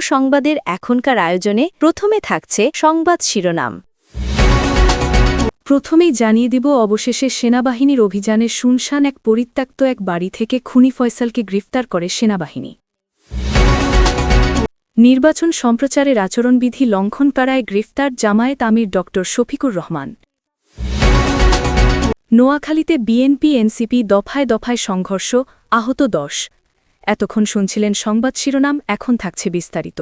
সংবাদের এখনকার আয়োজনে প্রথমে থাকছে সংবাদ শিরোনাম। প্রথমেই জানিয়ে দিব, অবশেষে সেনাবাহিনীর অভিযানে শুনশান এক পরিত্যক্ত এক বাড়ি থেকে খুনি ফয়সালকে গ্রেফতার করে সেনাবাহিনী। নির্বাচন সম্প্রচারের আচরণবিধি লঙ্ঘন করায় গ্রেফতার জামায়াত আমির ড. শফিকুর রহমান। নোয়াখালীতে বিএনপি, এনসিপি দফায় দফায় সংঘর্ষ, আহত দশ। এতক্ষণ শুনছিলেন সংবাদ শিরোনাম, এখন থাকছে বিস্তারিত।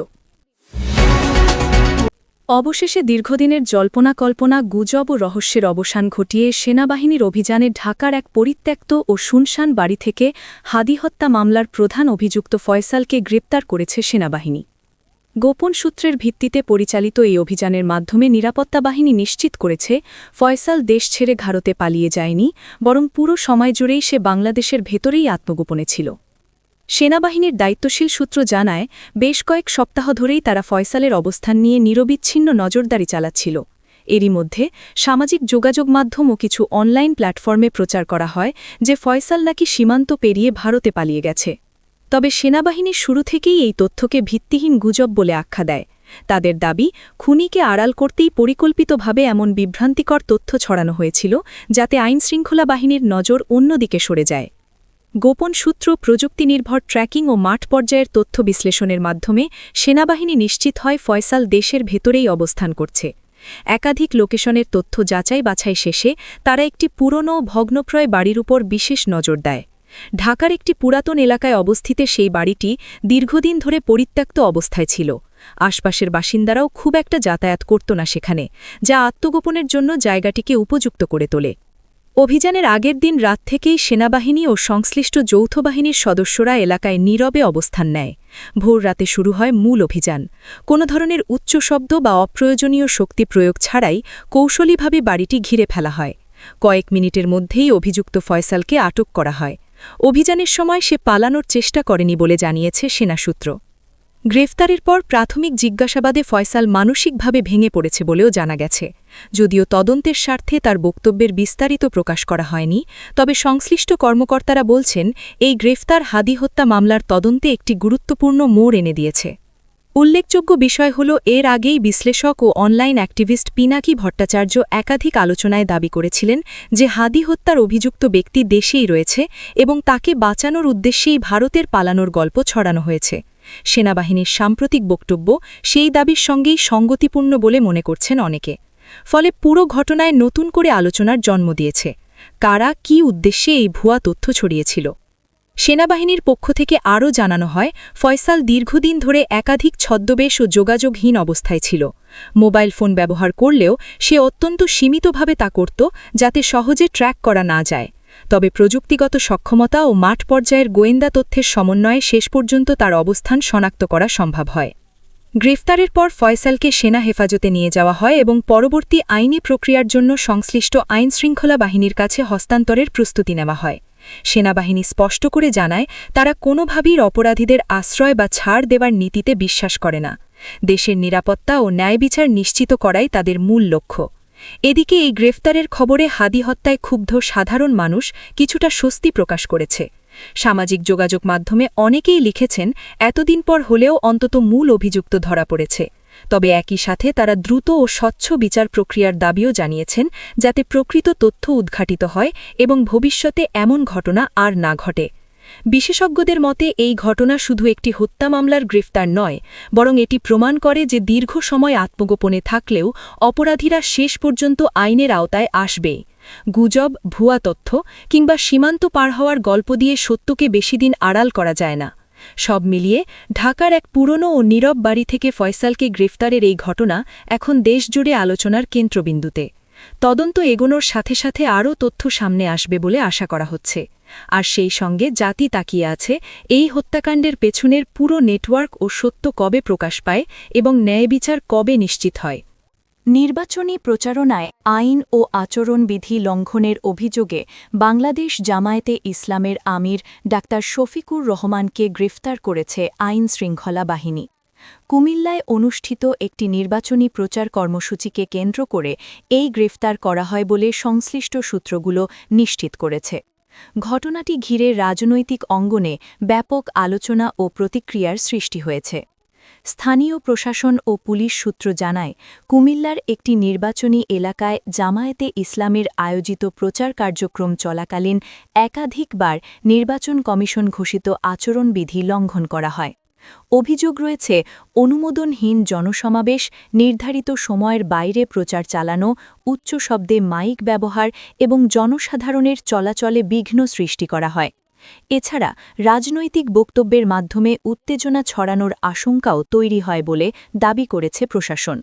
অবশেষে দীর্ঘদিনের জল্পনা কল্পনা গুজব ও রহস্যের অবসান ঘটিয়ে সেনাবাহিনীর অভিযানে ঢাকার এক পরিত্যক্ত ও শুনশান বাড়ি থেকে হাদি হত্যা মামলার প্রধান অভিযুক্ত ফয়সালকে গ্রেপ্তার করেছে সেনাবাহিনী। গোপন সূত্রের ভিত্তিতে পরিচালিত এই অভিযানের মাধ্যমে নিরাপত্তা বাহিনী নিশ্চিত করেছে, ফয়সাল দেশ ছেড়ে ভারতে পালিয়ে যায়নি, বরং পুরো সময় জুড়েই সে বাংলাদেশের ভেতরেই আত্মগোপনে ছিল। সেনাবাহিনীর দায়িত্বশীল সূত্র জানায়, বেশ কয়েক সপ্তাহ ধরেই তারা ফয়সালের অবস্থান নিয়ে নিরবিচ্ছিন্ন নজরদারি চালাচ্ছিল। এরই মধ্যে সামাজিক যোগাযোগ মাধ্যম ও কিছু অনলাইন প্ল্যাটফর্মে প্রচার করা হয়, যে ফয়সাল নাকি সীমান্ত পেরিয়ে ভারতে পালিয়ে গেছে। তবে সেনাবাহিনী শুরু থেকেই এই তথ্যকে ভিত্তিহীন গুজব বলে আখ্যা দেয়। তাদের দাবি, খুনিকে আড়াল করতেই পরিকল্পিতভাবে এমন বিভ্রান্তিকর তথ্য ছড়ানো হয়েছিল, যাতে আইনশৃঙ্খলা বাহিনীর নজর অন্যদিকে সরে যায়। গোপন সূত্র প্রযুক্তি নির্ভর ট্র্যাকিং ও মাঠ পর্যায়ের তথ্য বিশ্লেষণের মাধ্যমে সেনাবাহিনী নিশ্চিত হয় ফয়সাল দেশের ভেতরেই অবস্থান করছে। একাধিক লোকেশনের তথ্য যাচাই বাছাই শেষে তারা একটি পুরনো ভগ্নপ্রয় বাড়ির উপর বিশেষ নজর দেয়। ঢাকার একটি পুরাতন এলাকায় অবস্থিত সেই বাড়িটি দীর্ঘদিন ধরে পরিত্যক্ত অবস্থায় ছিল। আশপাশের বাসিন্দারাও খুব একটা যাতায়াত করত না সেখানে, যা আত্মগোপনের জন্য জায়গাটিকে উপযুক্ত করে তোলে। অভিযানের আগের দিন রাত থেকেই সেনাবাহিনী ও সংশ্লিষ্ট যৌথ বাহিনীর সদস্যরা এলাকায় নীরবে অবস্থান নেয়। ভোর রাতে শুরু হয় মূল অভিযান। কোনো ধরনের উচ্চ শব্দ বা অপ্রয়োজনীয় শক্তি প্রয়োগ ছাড়াই কৌশলীভাবে বাড়িটি ঘিরে ফেলা হয়। কয়েক মিনিটের মধ্যেই অভিযুক্ত ফয়সালকে আটক করা হয়। অভিযানের সময় সে পালানোর চেষ্টা করেনি বলে জানিয়েছে সেনাসূত্র। গ্রেফতারের পর প্রাথমিক জিজ্ঞাসাবাদে ফয়সাল মানসিকভাবে ভেঙে পড়েছে বলেও জানা গেছে। যদিও তদন্তের স্বার্থে তার বক্তব্যের বিস্তারিত প্রকাশ করা হয়নি, তবে সংশ্লিষ্ট কর্মকর্তারা বলছেন, এই গ্রেফতার হাদি হত্যা মামলার তদন্তে একটি গুরুত্বপূর্ণ মোড় এনে দিয়েছে। উল্লেখযোগ্য বিষয় হল, এর আগেই বিশ্লেষক ও অনলাইন অ্যাক্টিভিস্ট পিনাকি ভট্টাচার্য একাধিক আলোচনায় দাবি করেছিলেন যে হাদি হত্যার অভিযুক্ত ব্যক্তি দেশেই রয়েছে এবং তাকে বাঁচানোর উদ্দেশ্যেই ভারতের পালানোর গল্প ছড়ানো হয়েছে। সেনাবাহিনীর সাম্প্রতিক বক্তব্য সেই দাবির সঙ্গেই সঙ্গতিপূর্ণ বলে মনে করছেন অনেকে। ফলে পুরো ঘটনায় নতুন করে আলোচনার জন্ম দিয়েছে। কারা, কি উদ্দেশ্যে এই ভুয়া তথ্য ছড়িয়েছিল? সেনাবাহিনীর পক্ষ থেকে আরও জানানো হয়, ফয়সাল দীর্ঘদিন ধরে একাধিক ছদ্মবেশ ও যোগাযোগহীন অবস্থায় ছিল। মোবাইল ফোন ব্যবহার করলেও সে অত্যন্ত সীমিতভাবে তা করত যাতে সহজে ট্র্যাক করা না যায়। তবে প্রযুক্তিগত সক্ষমতা ও মাঠ পর্যায়ের গোয়েন্দা তথ্যের সমন্বয়ে শেষ পর্যন্ত তার অবস্থান শনাক্ত করা সম্ভব হয়। গ্রেফতারের পর ফয়সালকে সেনা হেফাজতে নিয়ে যাওয়া হয় এবং পরবর্তী আইনি প্রক্রিয়ার জন্য সংশ্লিষ্ট আইনশৃঙ্খলা বাহিনীর কাছে হস্তান্তরের প্রস্তুতি নেওয়া হয়। সেনাবাহিনী স্পষ্ট করে জানায়, তারা কোনোভাবেই অপরাধীদের আশ্রয় বা ছাড় দেওয়ার নীতিতে বিশ্বাস করে না। দেশের নিরাপত্তা ও ন্যায়বিচার নিশ্চিত করাই তাদের মূল লক্ষ্য। এদিকে এই গ্রেফতারের খবরে হাদি হত্যায় ক্ষুব্ধ সাধারণ মানুষ কিছুটা স্বস্তি প্রকাশ করেছে। সামাজিক যোগাযোগ মাধ্যমে অনেকেই লিখেছেন, এতদিন পর হলেও অন্তত মূল অভিযুক্ত ধরা পড়েছে। তবে একই সাথে তারা দ্রুত ও স্বচ্ছ বিচার প্রক্রিয়ার দাবিও জানিয়েছেন, যাতে প্রকৃত তথ্য উদ্ঘাটিত হয় এবং ভবিষ্যতে এমন ঘটনা আর না ঘটে। বিশেষজ্ঞদের মতে, এই ঘটনা শুধু একটি হত্যা মামলার গ্রেফতার নয়, বরং এটি প্রমাণ করে যে দীর্ঘ সময় আত্মগোপনে থাকলেও অপরাধীরা শেষ পর্যন্ত আইনের আওতায় আসবে। গুজব, ভুয়া তথ্য কিংবা সীমান্ত পার হওয়ার গল্প দিয়ে সত্যকে বেশিদিন আড়াল করা যায় না। সব মিলিয়ে ঢাকার এক পুরনো ও নীরব বাড়ি থেকে ফয়সালকে গ্রেফতারের এই ঘটনা এখন দেশজুড়ে আলোচনার কেন্দ্রবিন্দুতে। তদন্ত এগোনোর সাথে সাথে আরও তথ্য সামনে আসবে বলে আশা করা হচ্ছে। আর সেই সঙ্গে জাতি তাকিয়ে আছে এই হত্যাকাণ্ডের পেছনের পুরো নেটওয়ার্ক ও সত্য কবে প্রকাশ পায় এবং ন্যায়বিচার কবে নিশ্চিত হয়। নির্বাচনী প্রচারণায় আইন ও আচরণবিধি লঙ্ঘনের অভিযোগে বাংলাদেশ জামায়াতে ইসলামের আমির ডাক্তার শফিকুর রহমানকে গ্রেফতার করেছে আইন শৃঙ্খলা বাহিনী। কুমিল্লায় অনুষ্ঠিত একটি নির্বাচনী প্রচার কর্মসূচিকে কেন্দ্র করে এই গ্রেফতার করা হয় বলে সংশ্লিষ্ট সূত্রগুলো নিশ্চিত করেছে। ঘটনাটি ঘিরে রাজনৈতিক অঙ্গনে ব্যাপক আলোচনা ও প্রতিক্রিয়ার সৃষ্টি হয়েছে। স্থানীয় প্রশাসন ও পুলিশ সূত্র জানায়, কুমিল্লার একটি নির্বাচনী এলাকায় জামায়াতে ইসলামের আয়োজিত প্রচার কার্যক্রম চলাকালীন একাধিকবার নির্বাচন কমিশন ঘোষিত আচরণবিধি লঙ্ঘন করা হয়। অভিযোগ রয়েছে, অনুমোদনহীন জনসমাবেশ, নির্ধারিত সময়ের বাইরে প্রচার চালানো, উচ্চ শব্দে মাইক ব্যবহার এবং জনসাধারণের চলাচলে বিঘ্ন সৃষ্টি করা হয়। এছাড়া, রাজনৈতিক বক্তব্যের মাধ্যমে উত্তেজনা ছড়ানোর আশঙ্কাও তৈরি হয় বলে দাবি করেছে প্রশাসন।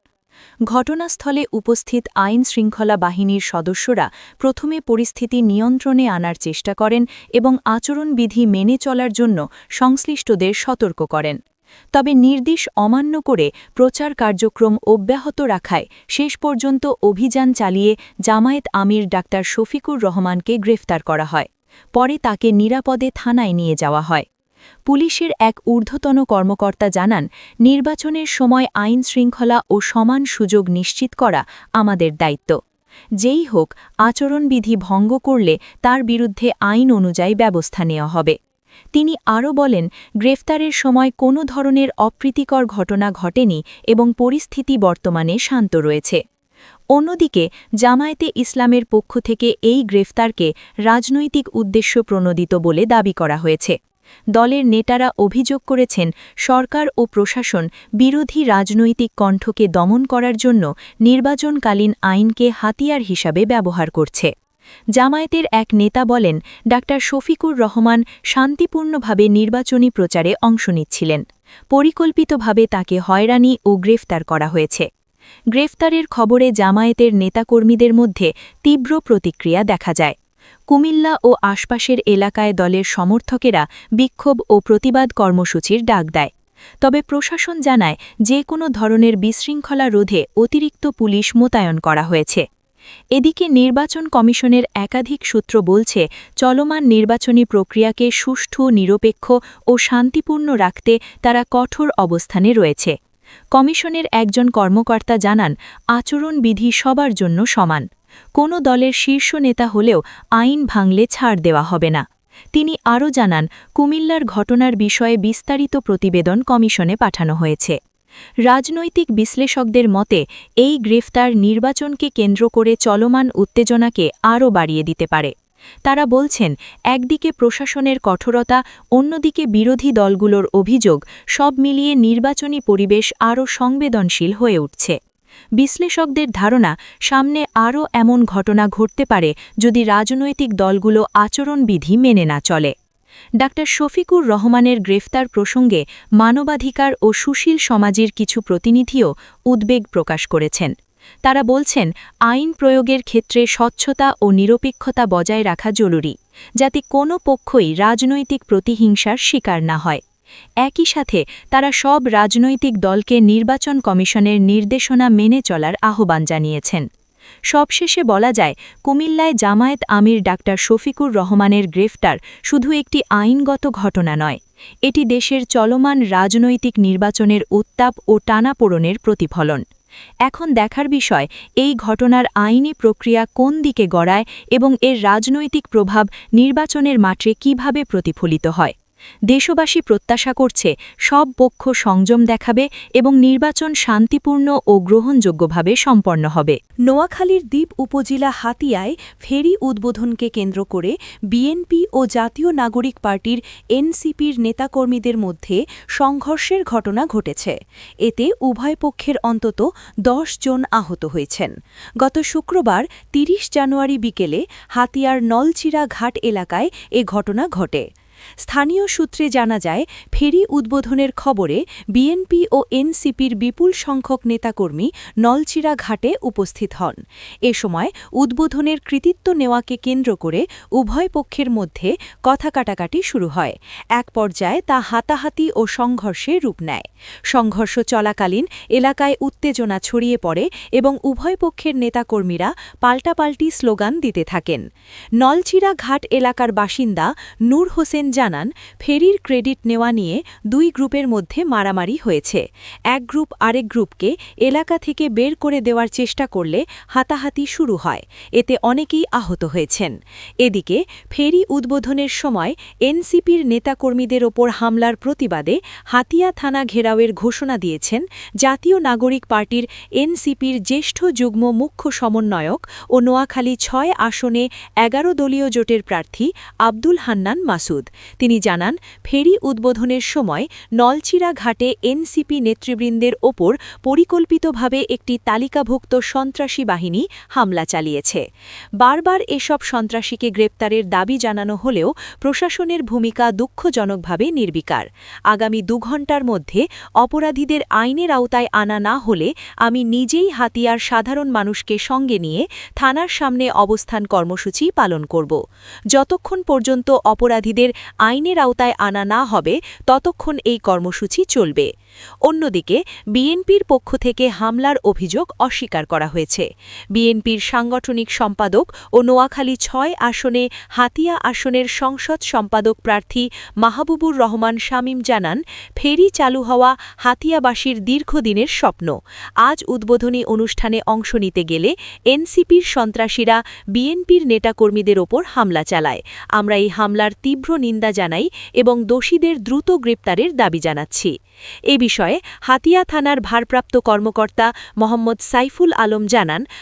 ঘটনাস্থলে উপস্থিত আইন শৃঙ্খলা বাহিনীর সদস্যরা প্রথমে পরিস্থিতি নিয়ন্ত্রণে আনার চেষ্টা করেন এবং আচরণবিধি মেনে চলার জন্য সংশ্লিষ্টদের সতর্ক করেন। তবে নির্দেশ অমান্য করে প্রচার কার্যক্রম অব্যাহত রাখায় শেষ পর্যন্ত অভিযান চালিয়ে জামায়াত আমির ডাক্তার শফিকুর রহমানকে গ্রেফতার করা হয়। পরে তাকে নিরাপদে থানায় নিয়ে যাওয়া হয়। পুলিশের এক ঊর্ধ্বতন কর্মকর্তা জানান, নির্বাচনের সময় আইন শৃঙ্খলা ও সমান সুযোগ নিশ্চিত করা আমাদের দায়িত্ব। যেই হোক, আচরণবিধি ভঙ্গ করলে তার বিরুদ্ধে আইন অনুযায়ী ব্যবস্থা নেওয়া হবে। তিনি আরও বলেন, গ্রেফতারের সময় কোনো ধরনের অপ্রীতিকর ঘটনা ঘটেনি এবং পরিস্থিতি বর্তমানে শান্ত রয়েছে। অন্যদিকে, জামায়াতে ইসলামের পক্ষ থেকে এই গ্রেফতারকে রাজনৈতিক উদ্দেশ্য প্রণোদিত বলে দাবি করা হয়েছে। দলের নেতারা অভিযোগ করেছেন, সরকার ও প্রশাসন বিরোধী রাজনৈতিক কণ্ঠকে দমন করার জন্য নির্বাচনকালীন আইনকে হাতিয়ার হিসাবে ব্যবহার করছে। জামায়াতের এক নেতা বলেন ডাক্তার শফিকুর রহমান শান্তিপূর্ণভাবে নির্বাচনী প্রচারে অংশ নিচ্ছিলেন। পরিকল্পিতভাবে তাকে হয়রানি ও গ্রেফতার করা হয়েছে। গ্রেফতারের খবরে জামায়াতের নেতাকর্মীদের মধ্যে তীব্র প্রতিক্রিয়া দেখা যায়। কুমিল্লা ও আশপাশের এলাকায় দলের সমর্থকেরা বিক্ষোভ ও প্রতিবাদ কর্মসূচির ডাক দেয়। তবে প্রশাসন জানায়, যে কোনো ধরনের বিশৃঙ্খলা রোধে অতিরিক্ত পুলিশ মোতায়েন করা হয়েছে। এদিকে নির্বাচন কমিশনের একাধিক সূত্র বলছে, চলমান নির্বাচনী প্রক্রিয়াকে সুষ্ঠু, নিরপেক্ষ ও শান্তিপূর্ণ রাখতে তারা কঠোর অবস্থানে রয়েছে। কমিশনের একজন কর্মকর্তা জানান, আচরণবিধি সবার জন্য সমান। কোনো দলের শীর্ষ নেতা হলেও আইন ভাঙলে ছাড় দেওয়া হবে না। তিনি আরও জানান, কুমিল্লার ঘটনার বিষয়ে বিস্তারিত প্রতিবেদন কমিশনে পাঠানো হয়েছে। রাজনৈতিক বিশ্লেষকদের মতে, এই গ্রেফতার নির্বাচনকে কেন্দ্র করে চলমান উত্তেজনাকে আরও বাড়িয়ে দিতে পারে। তারা বলছেন, একদিকে প্রশাসনের কঠোরতা, অন্যদিকে বিরোধী দলগুলোর অভিযোগ সব মিলিয়ে নির্বাচনী পরিবেশ আরও সংবেদনশীল হয়ে উঠছে। বিশ্লেষকদের ধারণা, সামনে আরও এমন ঘটনা ঘটতে পারে যদি রাজনৈতিক দলগুলো আচরণবিধি মেনে না চলে। ডাক্তার শফিকুর রহমানের গ্রেফতার প্রসঙ্গে মানবাধিকার ও সুশীল সমাজের কিছু প্রতিনিধিও উদ্বেগ প্রকাশ করেছেন। তারা বলছেন, আইন প্রয়োগের ক্ষেত্রে স্বচ্ছতা ও নিরপেক্ষতা বজায় রাখা জরুরি, যাতে কোনো পক্ষই রাজনৈতিক প্রতিহিংসার শিকার না হয়। একই সাথে তারা সব রাজনৈতিক দলকে নির্বাচন কমিশনের নির্দেশনা মেনে চলার আহ্বান জানিয়েছেন। সবশেষে বলা যায়, কুমিল্লায় জামায়াত আমির ডাক্তার শফিকুর রহমানের গ্রেফতার শুধু একটি আইনগত ঘটনা নয়, এটি দেশের চলমান রাজনৈতিক নির্বাচনের উত্তাপ ও টানাপোড়নের প্রতিফলন। এখন দেখার বিষয়, এই ঘটনার আইনি প্রক্রিয়া কোন দিকে গড়ায় এবং এর রাজনৈতিক প্রভাব নির্বাচনের মাঠে কীভাবে প্রতিফলিত হয়। দেশবাসী প্রত্যাশা করছে সব পক্ষ সংযম দেখাবে এবং নির্বাচন শান্তিপূর্ণ ও গ্রহণযোগ্যভাবে সম্পন্ন হবে। নোয়াখালীর দ্বীপ উপজেলা হাতিয়ায় ফেরি উদ্বোধনকে কেন্দ্র করে বিএনপি ও জাতীয় নাগরিক পার্টির এনসিপির নেতাকর্মীদের মধ্যে সংঘর্ষের ঘটনা ঘটেছে। এতে উভয় পক্ষের অন্তত দশ জন আহত হয়েছেন। গত শুক্রবার ৩০ জানুয়ারি বিকেলে হাতিয়ার নলচিরা ঘাট এলাকায় এ ঘটনা ঘটে। স্থানীয় সূত্রে জানা যায়, ফেরি উদ্বোধনের খবরে বিএনপি ও এনসিপির বিপুল সংখ্যক নেতাকর্মী নলচিরা ঘাটে উপস্থিত হন। এ সময় উদ্বোধনের কৃতিত্ব নেওয়াকে কেন্দ্র করে উভয় পক্ষের মধ্যে কথা কাটাকাটি শুরু হয়। এক পর্যায়ে তা হাতাহাতি ও সংঘর্ষে রূপ নেয়। সংঘর্ষ চলাকালীন এলাকায় উত্তেজনা ছড়িয়ে পড়ে এবং উভয় পক্ষের নেতাকর্মীরা পাল্টাপাল্টি স্লোগান দিতে থাকেন। নলচিরা ঘাট এলাকার বাসিন্দা নূর হোসেন জানান, ফেরির ক্রেডিট নেওয়া নিয়ে দুই গ্রুপের মধ্যে মারামারি হয়েছে। এক গ্রুপ আরেক গ্রুপকে এলাকা থেকে বের করে দেওয়ার চেষ্টা করলে হাতাহাতি শুরু হয়। এতে অনেকেই আহত হয়েছেন। এদিকে, ফেরি উদ্বোধনের সময় এনসিপির নেতাকর্মীদের ওপর হামলার প্রতিবাদে হাতিয়া থানা ঘেরাওয়ের ঘোষণা দিয়েছেন জাতীয় নাগরিক পার্টির এনসিপির জ্যেষ্ঠ যুগ্ম মুখ্য সমন্বয়ক ও নোয়াখালী ছয় আসনে এগারো দলীয় জোটের প্রার্থী আব্দুল হান্নান মাসুদ। তিনি জানান, ফেরি উদ্বোধনের সময় নলচিরা ঘাটে এনসিপি নেতৃবৃন্দের ওপর পরিকল্পিতভাবে একটি তালিকাভুক্ত সন্ত্রাসী বাহিনী হামলা চালিয়েছে। বারবার এসব সন্ত্রাসীকে গ্রেপ্তারের দাবি জানানো হলেও প্রশাসনের ভূমিকা দুঃখজনকভাবে নির্বিকার। আগামী দু ঘণ্টার মধ্যে অপরাধীদের আইনের আওতায় আনা না হলে আমি নিজেই হাতিয়ার সাধারণ মানুষকে সঙ্গে নিয়ে থানার সামনে অবস্থান কর্মসূচি পালন করব। যতক্ষণ পর্যন্ত অপরাধীদের আইনের আওতায় আনা না হবে ততক্ষণ এই কর্মসূচি চলবে। অন্যদিকে, বিএনপির পক্ষ থেকে হামলার অভিযোগ অস্বীকার করা হয়েছে। বিএনপির সাংগঠনিক সম্পাদক ও নোয়াখালী ছয় আসনে, হাতিয়া আসনের সংসদ সম্পাদক প্রার্থী মাহবুবুর রহমান শামীম জানান, ফেরি চালু হওয়া হাতিয়াবাসীর দীর্ঘদিনের স্বপ্ন। আজ উদ্বোধনী অনুষ্ঠানে অংশ নিতে গেলে এনসিপির সন্ত্রাসীরা বিএনপির নেতাকর্মীদের ওপর হামলা চালায়। আমরা এই হামলার তীব্র নিন্দা জানাই এবং দোষীদের দ্রুত গ্রেপ্তারের দাবি জানাচ্ছি। এ বিষয়ে হাতিয়া থানার ভারপ্রাপ্ত কর্মকর্তা মোহাম্মদ সাইফুল আলম জানান